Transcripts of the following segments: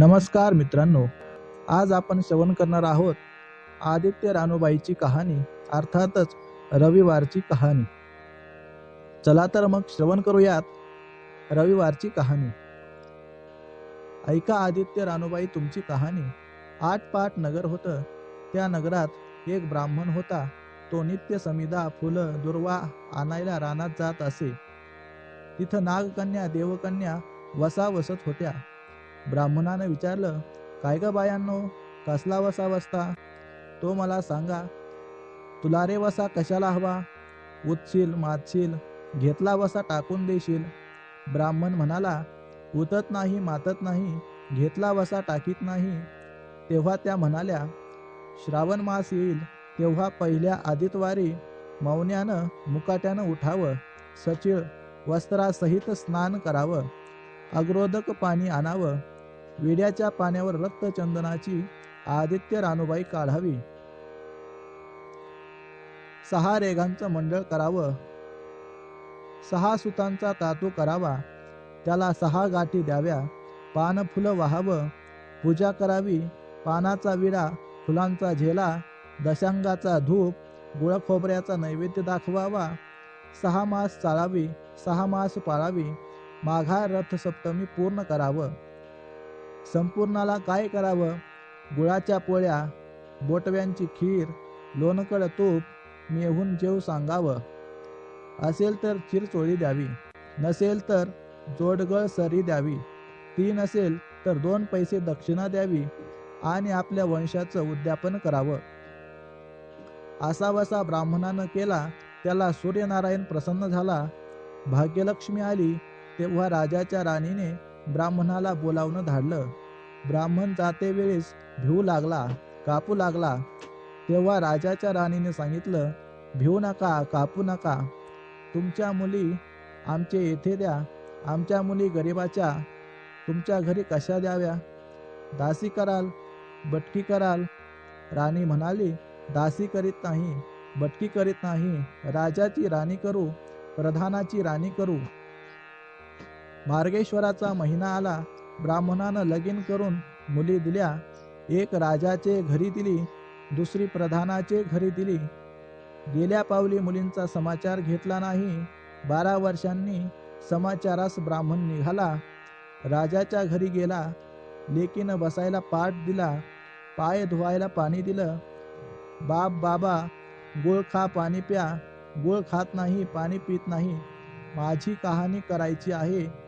नमस्कार मित्रांनो आज आपण श्रवण करणार आहोत आदित्य रानूबाईची कहाणी अर्थातच रविवारची कहाणी. चला तर मग श्रवण करूयात रविवारची कहाणी. ऐका आदित्य रानूबाई तुमची कहाणी. आठ पाट नगर होतं. त्या नगरात एक ब्राह्मण होता. तो नित्य समिदा फुलं दुर्वा आणायला रानात जात असे. तिथं नागकन्या देवकन्या वसा वसत होत्या. ब्राह्मणानं विचारलं काय ग बायांनो कसला वसा वसता? तो मला सांगा तुला रे वसा कशाला हवा? उतशील मातशील घेतला वसा टाकून देशील. ब्राह्मण म्हणाला उतत नाही मातत नाही घेतला वसा टाकीत नाही. तेव्हा त्या म्हणाल्या श्रावण मास येईल तेव्हा पहिल्या आदितवारी मौन्यानं मुकाट्यानं उठावं सचिळ वस्त्रासहित स्नान करावं अग्रोदक पाणी आणावं विड्याच्या पाण्यावर रक्तचंदनाची आदित्य रानूबाई काढावी. सहा रेगांचं मंडळ करावं. सहा सुतांचा तातू करावा. त्याला सहा गाठी द्याव्या. पान फुलं वाहावं. पूजा करावी. पानाचा विडा फुलांचा झेला दशांगाचा धूप गुळखोबऱ्याचा नैवेद्य दाखवावा. सहा मास चाळावी सहा मास पाळावी. माघा रथसप्तमी पूर्ण करावं. संपूर्णाला काय करावं? गुळाच्या पोळ्या बोटव्यांची खीर लोणकड तूप मेहून जेव सांगावं. असेल तर चिरचोळी द्यावी. नसेल तर जोडगळ सरी द्यावी. ती नसेल तर दोन पैसे दक्षिणा द्यावी आणि आपल्या वंशाचं उद्यापन करावं. असा वसा ब्राह्मणानं केला त्याला सूर्यनारायण प्रसन्न झाला. भाग्यलक्ष्मी आली तेव्हा राजाच्या राणीने ब्राह्मणाला बोलावणं धाडलं. ब्राह्मण जाते वेळेस भिवू लागला कापू लागला. तेव्हा राजाच्या राणीने सांगितलं भिवू नका कापू नका. तुमच्या मुली आमचे येथे द्या. आमच्या मुली गरिबाच्या. तुमच्या घरी कशा द्याव्या? दासी कराल बटकी कराल. राणी म्हणाली दासी करीत नाही बटकी करीत नाही. राजाची राणी करू प्रधानाची राणी करू. मार्गेश्वराचा महिना आला. ब्राह्मणानं लगीन करून मुली दिल्या. एक राजाचे घरी दिली दुसरी प्रधानाचे घरी दिली. गेल्या पावली मुलींचा समाचार घेतला नाही. बारा वर्षांनी समाचारास ब्राह्मण निघाला. राजाच्या घरी गेला. लेकीनं बसायला पाठ दिला. पाय धुवायला पाणी दिलं. बाप बाबा गुळ खा पाणी प्या. गुळ खात नाही पाणी पित नाही. माझी कहाणी करायची आहे.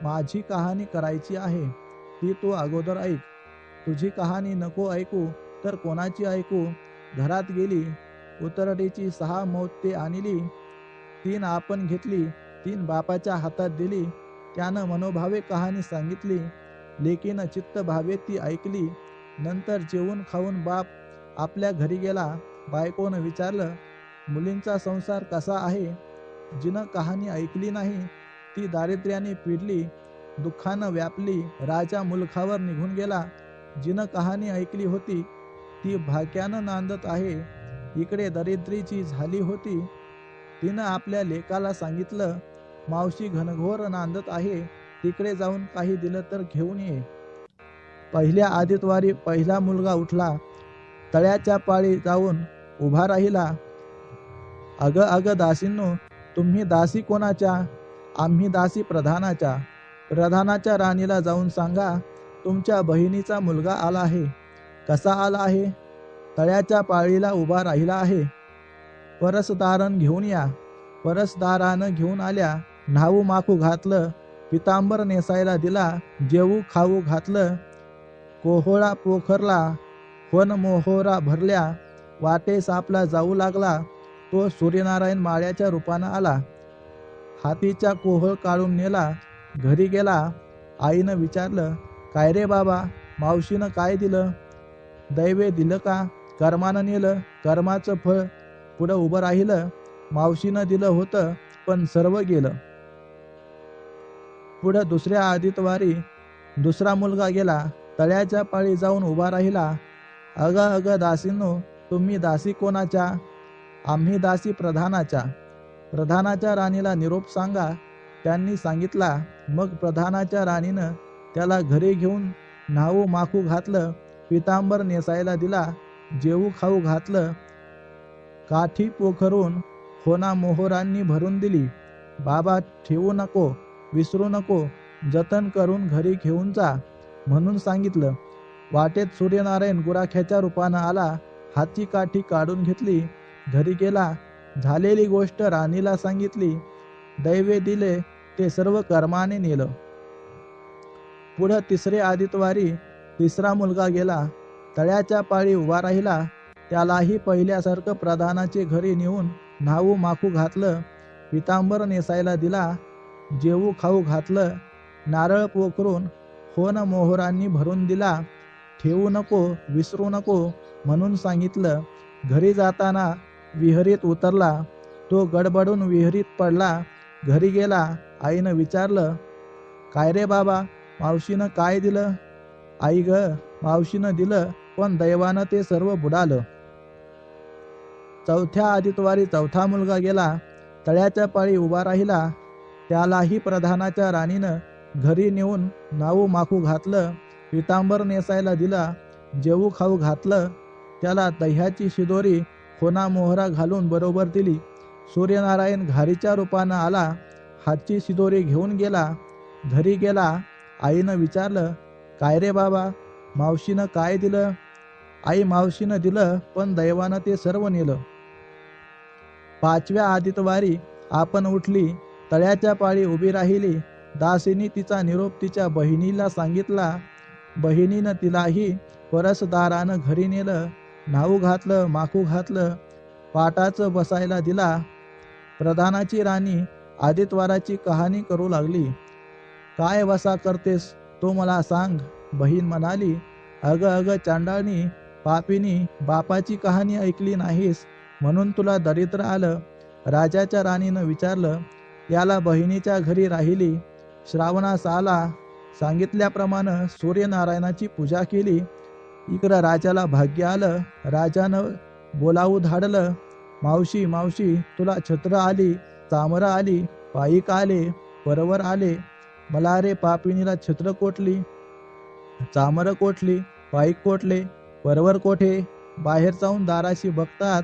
माझी कहाणी करायची आहे ती तू अगोदर ऐक. तुझी कहाणी नको ऐकू तर कोणाची ऐकू? घरात गेली उतरडीची सहा मोते आणली तीन आपण घेतली तीन बापाच्या हातात दिली. त्यानं मनोभावे कहाणी सांगितली लेकीनं चित्त भावे ती ऐकली. नंतर जेवून खाऊन बाप आपल्या घरी गेला बायकोनं विचारलं मुलींचा संसार कसा आहे? जिनं कहाणी ऐकली नाही ती दारिद्र्याने पिडली दुःखानं व्यापली राजा मुलखावर निघून गेला. जिनं कहाणी ऐकली होती ती भाग्यानं नांदत आहे. इकडे दरिद्रीची झाली होती. तिनं आपल्या लेकाला सांगितलं मावशी घनघोर नांदत आहे तिकडे जाऊन काही दिलं तर घेऊन ये. पहिल्या आदितवारी पहिला मुलगा उठला. तळ्याच्या पाळी जाऊन उभा राहिला. अग अग दासींनो तुम्ही दासी कोणाच्या? आम्ही दासी प्रधानाच्या प्रधानाच्या राणीला जाऊन सांगा तुमच्या बहिणीचा मुलगा आला आहे. कसा आला आहे? तळ्याच्या पाळीला उभा राहिला आहे. परसदारण घेऊन या. परसदारानं घेऊन आल्या न्हाऊ माखू घातलं पितांबर नेसायला दिला जेवू खाऊ घातलं कोहोळा पोखरला होन मोहोरा भरल्या वाटे सापला जाऊ लागला तो सूर्यनारायण माळ्याच्या रूपानं आला. हातीच्या कोहळ काढून नेला. घरी गेला. आईनं विचारलं काय रे बाबा मावशीनं काय दिलं? दैवे दिलं का? कर्मानं नेलं कर्माचं फळ. पुढं उभं राहिलं. मावशीनं दिलं होतं पण सर्व गेलं. पुढं दुसऱ्या आदितवारी दुसरा मुलगा गेला. तळ्याच्या पाळी जाऊन उभा राहिला. अग अग दासीनो तुम्ही दासी कोणाच्या? आम्ही दासी प्रधानाच्या. प्रधानाच्या राणीला निरोप सांगा. त्यांनी सांगितला मग प्रधानाच्या राणीनं त्याला घरी घेऊन न्हाऊ माखू घातलं पितांबर नेसायला दिला जेवू खाऊ घातलं काठी पोखरून होना मोहरांनी भरून दिली. बाबा ठेवू नको विसरू नको जतन करून घरी घेऊन जा म्हणून सांगितलं. वाटेत सूर्यनारायण गुराख्याच्या रूपानं आला हाती काठी काढून घेतली घरी गेला झालेली गोष्ट राणीला सांगितली दैवे दिले ते सर्व कर्माने नेलं. पुढं तिसरे आदितवारी तिसरा मुलगा गेला. तळ्याच्या पाळी उभा राहिला. त्यालाही पहिल्यासारखं प्रधानाचे घरी नेऊन न्हाऊ माखू घातलं. पितांबर नेसायला दिला. जेवू खाऊ घातलं. नारळ पोखरून होन मोहरांनी भरून दिला. ठेवू नको विसरू नको म्हणून सांगितलं. घरी जाताना विहिरीत उतरला. तो गडबडून विहिरीत पडला. घरी गेला. आईनं विचारलं काय रे बाबा मावशीनं काय दिलं? आई ग मावशीनं दिलं पण दैवानं ते सर्व बुडालं. चौथ्या आदितवारी चौथा मुलगा गेला. तळ्याच्या पाळी उभा राहिला. त्यालाही प्रधानाच्या राणीनं घरी नेऊन नाऊ माखू घातलं. पितांबर नेसायला दिला. जेवू खाऊ घातलं. त्याला दह्याची शिदोरी होना मोहरा घालून बरोबर दिली. सूर्यनारायण घारीच्या रूपानं आला. हातची शिदोरी घेऊन गेला. घरी गेला. आईनं विचारलं काय रे बाबा मावशीनं काय दिलं? आई मावशीनं दिलं पण दैवानं ते सर्व नेलं. पाचव्या आदितवारी आपण उठली तळ्याच्या पाळी उभी राहिली. दासीनी तिचा निरोप तिच्या बहिणीला सांगितला. बहिणीनं तिलाही परसदारानं घरी नेलं. नाऊ घातलं माखू घातलं पाटाचं बसायला दिला. प्रधानाची राणी आदितवाराची कहाणी करू लागली. काय वसा करतेस तो मला सांग बहीण म्हणाली. अग अग चांडाळणी पापिनी बापाची कहाणी ऐकली नाहीस म्हणून तुला दरिद्र आलं. राजाच्या राणीनं विचारलं. याला बहिणीच्या घरी राहिली. श्रावणास आला. सांगितल्याप्रमाणे सूर्यनारायणाची पूजा केली. इकडं राजाला भाग्य आलं राजानं बोलावू धाडलं. मावशी मावशी तुला छत्र आली चामरं आली पायिक आले परवर आले? मला रे पापिणीला छत्र कोटली चामरं कोटली पायिक कोटले परवर कोठे? बाहेर जाऊन दाराशी बघतात.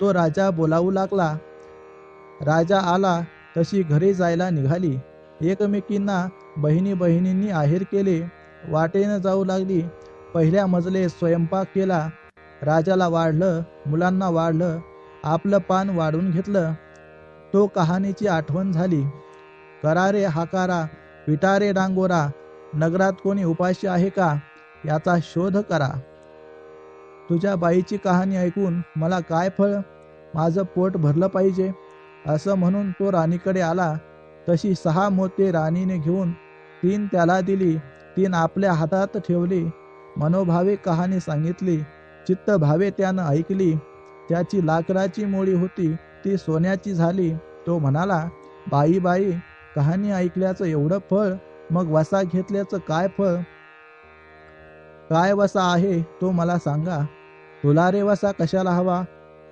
तो राजा बोलावू लागला. राजा आला तशी घरी जायला निघाली. एकमेकींना बहिणी बहिणींनी आहेर केले. वाटेनं जाऊ लागली. पहिल्या मजले स्वयंपाक केला राजाला वाढलं मुलांना वाढलं आपलं पान वाढून घेतलं. तो कहाणीची आठवण झाली. करारे हाकारा पिटारे डांगोरा नगरात कोणी उपाशी आहे का याचा शोध करा. तुझ्या बाईची कहाणी ऐकून मला काय फळ माझं पोट भरलं पाहिजे असं म्हणून तो राणीकडे आला. तशी सहा मोते राणीने घेऊन तीन त्याला दिली तीन आपल्या हातात ठेवली. मनोभावे कहाणी सांगितली चित्त भावे त्यानं ऐकली. त्याची लाकडाची मोळी होती ती सोन्याची झाली. तो म्हणाला बाई बाई कहाणी ऐकल्याचं एवढं फळ मग वसा घेतल्याचं काय फळ? काय वसा आहे तो मला सांगा. तुला रे वसा कशाला हवा?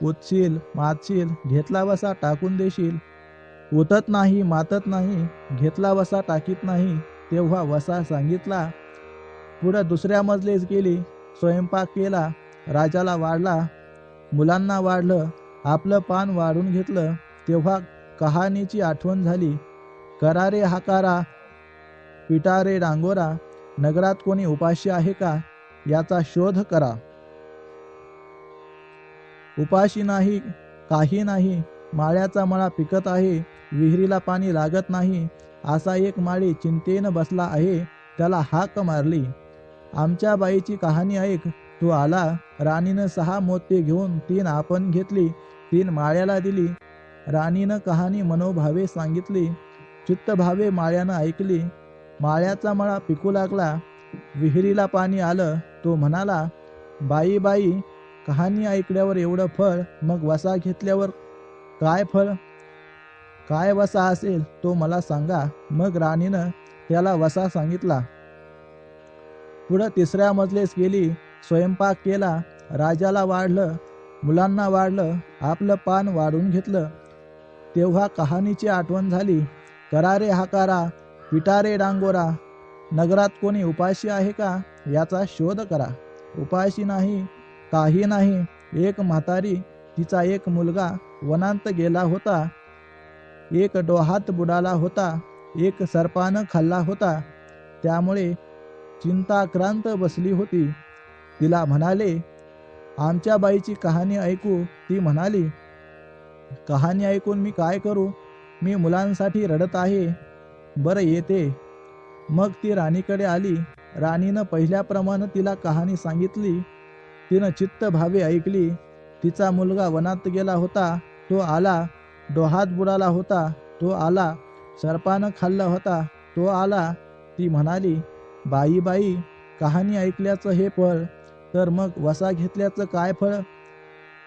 उतशील मातशील घेतला वसा टाकून देशील. उतत नाही मातत नाही घेतला वसा टाकीत नाही. तेव्हा वसा सांगितला पुढं दुसऱ्या मजलेस गेली स्वयंपाक केला राजाला वाढला. मुलांना वाढलं आपलं पान वाढून घेतलं. तेव्हा कहाणीची आठवण झाली. करारे हाकारा पिटारे डांगोरा नगरात कोणी उपाशी आहे का याचा शोध करा. उपाशी नाही काही नाही माळ्याचा मळा पिकत आहे विहिरीला पाणी लागत नाही. असा एक माळी चिंतेनं बसला आहे त्याला हाक मारली. आमच्या बाईची कहाणी ऐक. तू आला. राणीनं सहा मोते घेऊन तीन आपण घेतली. तीन माळ्याला दिली. राणीनं कहाणी मनोभावे सांगितली. चित्तभावे माळ्यानं ऐकली. माळ्याचा मळा पिकू लागला. विहिरीला पाणी आलं. तो म्हणाला बाई बाई कहाणी ऐकल्यावर एवढं फळ मग वसा घेतल्यावर काय फळ? काय वसा असेल तो मला सांगा. मग राणीनं त्याला वसा सांगितला. पुढं तिसऱ्या मजलेस गेली स्वयंपाक केला राजाला वाढलं मुलांना वाढलं आपलं पान वाढून घेतलं. तेव्हा कहाणीची आठवण झाली करारे हाकारा पिटारे डांगोरा नगरात कोणी उपाशी आहे का याचा शोध करा. उपाशी नाही काही नाही एक म्हातारी तिचा एक मुलगा वनांत गेला होता. एक डोहात बुडाला होता एक सर्पानं खाल्ला होता. त्यामुळे चिंताक्रांत बसली होती. तिला म्हणाले आमच्या बाईची कहाणी ऐकू. ती म्हणाली कहाणी ऐकून मी काय करू? मी मुलांसाठी रडत आहे. बरं येते. मग ती राणीकडे आली. राणीनं पहिल्याप्रमाणे तिला कहाणी सांगितली. तिनं चित्त भावे ऐकली. तिचा मुलगा वनात गेला होता. तो आला. डोहात बुडाला होता. तो आला. सर्पानं खाल्ला होता. तो आला. ती म्हणाली बाई बाई कहाणी ऐकल्याचं हे फळ तर मग वसा घेतल्याचं काय फळ?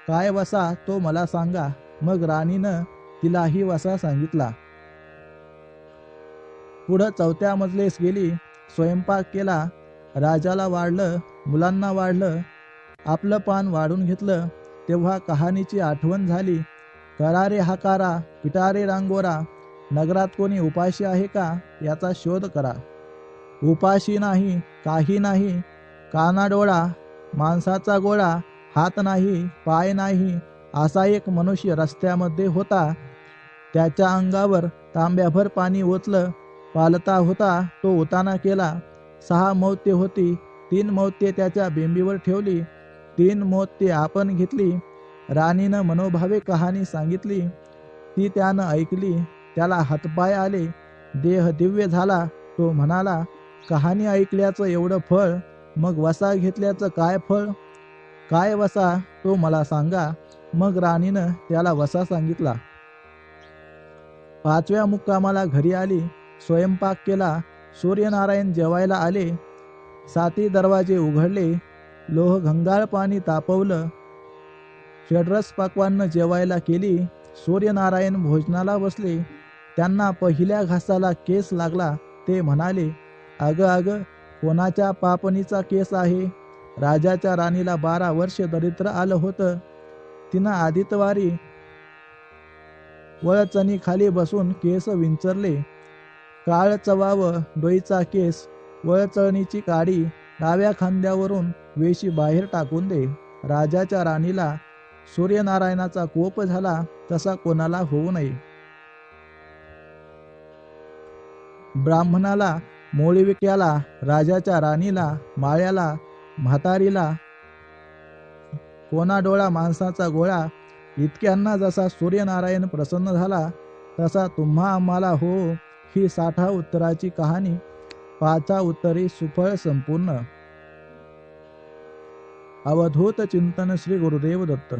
काय वसा? तो मला सांगा. मग राणीनं तिलाही वसा सांगितला. पुढं चौथ्या मजलेस गेली स्वयंपाक केला. राजाला वाढलं मुलांना वाढलं. आपलं पान वाढून घेतलं. तेव्हा कहाणीची आठवण झाली. करारे हाकारा पिटारे रांगोरा. नगरात कोणी उपाशी आहे का? याचा शोध करा. उपाशी नाही काही नाही. काना डोळा माणसाचा गोळा हात नाही पाय नाही असा एक मनुष्य रस्त्यामध्ये होता. त्याच्या अंगावर तांब्याभर पाणी ओतलं पालता होता तो उताना केला. सहा मौत्ये होती तीन मौत्ये त्याच्या बिंबीवर ठेवली तीन मौत्ये आपण घेतली. राणीनं मनोभावे कहाणी सांगितली. ती त्यानं ऐकली त्याला हातपाय आले देह दिव्य झाला तो म्हणाला कहाणी ऐकल्याचं एवढं फळ मग वसा घेतल्याचं काय फळ? काय वसा? तो मला सांगा. मग राणीनं त्याला वसा सांगितला. पाचव्या मुक्कामाला घरी आली स्वयंपाक केला सूर्यनारायण जेवायला आले साती दरवाजे उघडले लोह घंगाळ पाणी तापवलं षड्रस पाकवानं जेवायला केली सूर्यनारायण भोजनाला बसले त्यांना पहिल्या घासाला केस लागला ते म्हणाले अग अग कोणाच्या पापणीचा केस आहे? राजाच्या राणीला बारा वर्ष दरिद्र आलं होतं. तिनं आदितवारी वळचणी खाली बसून केस विंचरले. काळ चवाव डोईचा केस वळचणीची काडी डाव्या खांद्यावरून वेशी बाहेर टाकून दे. राजाच्या राणीला सूर्यनारायणाचा कोप झाला तसा कोणाला होऊ नये. ब्राह्मणाला मोळीविक्याला राजाच्या राणीला माळ्याला म्हातारीला. कोणा डोळा माणसाचा गोळा इतक्यांना जसा सूर्यनारायण प्रसन्न झाला तसा तुम्हा आम्हाला हो ही साठा उत्तराची कहाणी. पाचा उत्तरी सुफळ संपूर्ण. अवधूत चिंतन श्री गुरुदेव दत्त